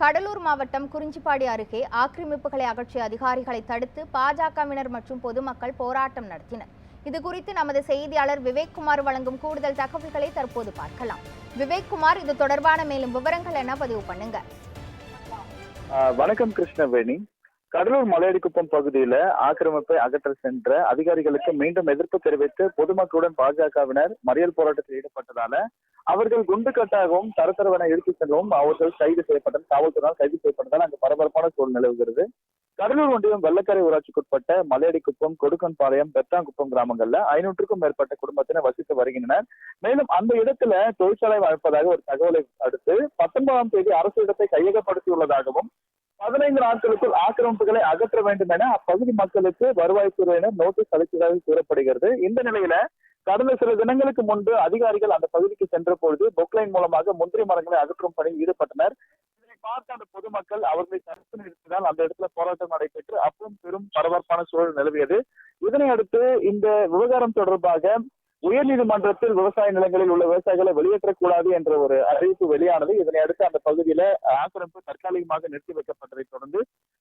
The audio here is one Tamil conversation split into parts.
கடலூர் மாவட்டம் குறிஞ்சிப்பாடி அருகே ஆக்கிரமிப்புகளை அகற்றிய அதிகாரிகளை தடுத்து பாஜகவினர் மற்றும் பொதுமக்கள் போராட்டம் நடத்தினர். இது குறித்து நமது செய்தியாளர் விவேக்குமார் வழங்கும் கூடுதல் தகவல்களை தற்போது பார்க்கலாம். விவேக்குமார் இது தொடர்பான மேலும் விவரங்கள் என பதிவு பண்ணுங்க. ஆஹ் வணக்கம் கிருஷ்ணவேணி. கடலூர் மலையடிக்குப்பம் பகுதியில ஆக்கிரமிப்பை அகற்ற சென்ற அதிகாரிகளுக்கு மீண்டும் எதிர்ப்பு தெரிவித்து பொதுமக்களுடன் பாஜகவினர் மறியல் போராட்டத்தில் ஈடுபட்டதால அவர்கள் குண்டுக்கட்டாகவும் தரத்தரவென எடுத்துச் செல்லவும் அவர்கள் கைது செய்யப்பட்டனர். காவல்துறையால் கைது செய்யப்பட்டதால் அங்கு பரபரப்பான சூழல் நிலவுகிறது. கடலூர் ஒன்றியம் வெள்ளக்கரை ஊராட்சிக்குட்பட்ட மலையடிக்குப்பம் கொடுக்கன்பாளையம் பெத்தாங்குப்பம் கிராமங்கள்ல ஐநூற்றுக்கும் மேற்பட்ட குடும்பத்தினர் வசித்து வருகின்றனர். மேலும் அந்த இடத்துல தொழிற்சாலை அமைப்பதாக ஒரு தகவலை அடுத்து பத்தொன்பதாம் தேதி அரசு இடத்தை கையகப்படுத்தியுள்ளதாகவும் பதினைந்து நாட்களுக்குள் ஆக்கிரமிப்புகளை அகற்ற வேண்டும் என அப்பகுதி மக்களுக்கு வருவாய்த்துறையினர் நோட்டீஸ் அளித்ததாக கூறப்படுகிறது. இந்த நிலையில கடந்த சில தினங்களுக்கு முன்பு அதிகாரிகள் அந்த பகுதிக்கு சென்ற பொழுது பொக்லைன் மூலமாக முந்திரி மரங்களை அகற்றும் பணியில் ஈடுபட்டனர். இதனை பார்த்த அந்த பொதுமக்கள் அவர்களை தடுத்து நிறுத்தினால் அந்த இடத்துல போராட்டம் நடைபெற்று அப்பவும் பெரும் பரபரப்பான சூழல் நிலவியது. இதனை அடுத்து இந்த விவகாரம் தொடர்பாக உயர்நீதிமன்றத்தில் விவசாய நிலங்களில் உள்ள விவசாயிகளை வெளியேற்றக்கூடாது என்ற ஒரு அறிவிப்பு வெளியானது. இதனை அடுத்து அந்த பகுதியில ஆக்கிரமிப்பு தற்காலிகமாக நிறுத்தி வைக்கப்பட்டதை தொடர்ந்து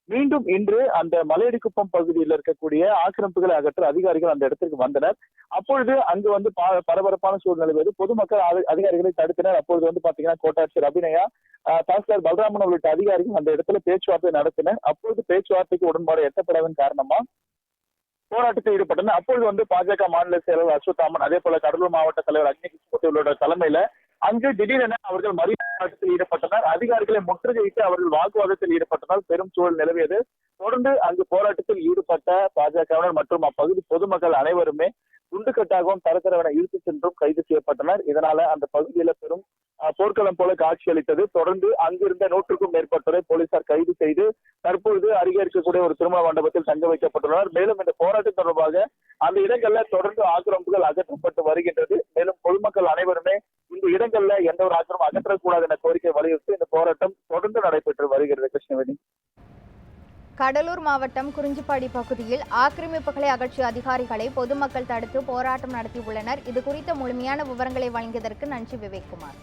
மீண்டும் இன்று அந்த மலையடிக்குப்பம் பகுதியில் இருக்கக்கூடிய ஆக்கிரமிப்புகளை அகற்ற அதிகாரிகள் அந்த இடத்திற்கு வந்தனர். அப்பொழுது அங்கு வந்து பரபரப்பான சூழ்நிலை வருது பொதுமக்கள் அதிகாரிகளை தடுத்தனர். அப்பொழுது வந்து பாத்தீங்கன்னா கோட்டாட்சியர் அபிநயா ஆஹ், தாசில்தார் பலராமன் உள்ளிட்ட அதிகாரிகள் அந்த இடத்துல பேச்சுவார்த்தை நடத்தினர். அப்பொழுது பேச்சுவார்த்தைக்கு உடன்பாடு எட்டப்படாதன் காரணமா போராட்டத்தில் ஈடுபட்டனர். அப்பொழுது வந்து பாஜக மாநில செயலர் அஸ்வத்தாமன் அதே போல கடலூர் மாவட்ட தலைவர் அக்னி கிருஷ்ணமூர்த்தி தலைமையில அங்கு திடீரென அவர்கள் மறியல் போராட்டத்தில் ஈடுபட்டனர். அதிகாரிகளை முற்றுகையிட்டு அவர்கள் வாக்குவாதத்தில் ஈடுபட்டதால் பெரும் சூழல் நிலவியது. தொடர்ந்து அங்கு போராட்டத்தில் ஈடுபட்ட பாஜகவினர் மற்றும் அப்பகுதி பொதுமக்கள் அனைவருமே குண்டுக்கட்டாகவும் தரத்தரவென இழுத்துச் சென்றும் கைது செய்யப்பட்டனர். இதனால அந்த பகுதியில பெரும் போர்க்களம் போல காட்சியளித்தது தொடர்ந்து அங்கிருந்த நூற்றுக்கும் மேற்பட்டோரை போலீசார் கைது செய்து தற்பொழுது அருகே இருக்கக்கூடிய ஒரு திருமண மண்டபத்தில் தங்க வைக்கப்பட்டுள்ளனர். மேலும் இந்த போராட்டம் தொடர்பாக அந்த இடங்கள்ல தொடர்ந்து ஆக்கிரமிப்புகள் அகற்றப்பட்டு வருகின்றது. மேலும் பொதுமக்கள் அனைவருமே இடங்கள்ல எந்த ஒரு ஆக்கிரமும் அகற்றக்கூடாது என கோரிக்கை வலியுறுத்தி இந்த போராட்டம் தொடர்ந்து நடைபெற்று வருகிறது கிருஷ்ணவேணி. கடலூர் மாவட்டம் குறிஞ்சிப்பாடி பகுதியில் ஆக்கிரமிப்புகளை அகற்றிய அதிகாரிகளை பொதுமக்கள் தடுத்து போராட்டம் நடத்தியுள்ளனர். இது குறித்த முழுமையான விவரங்களை வழங்கியதற்கு நன்றி விவேக்குமார்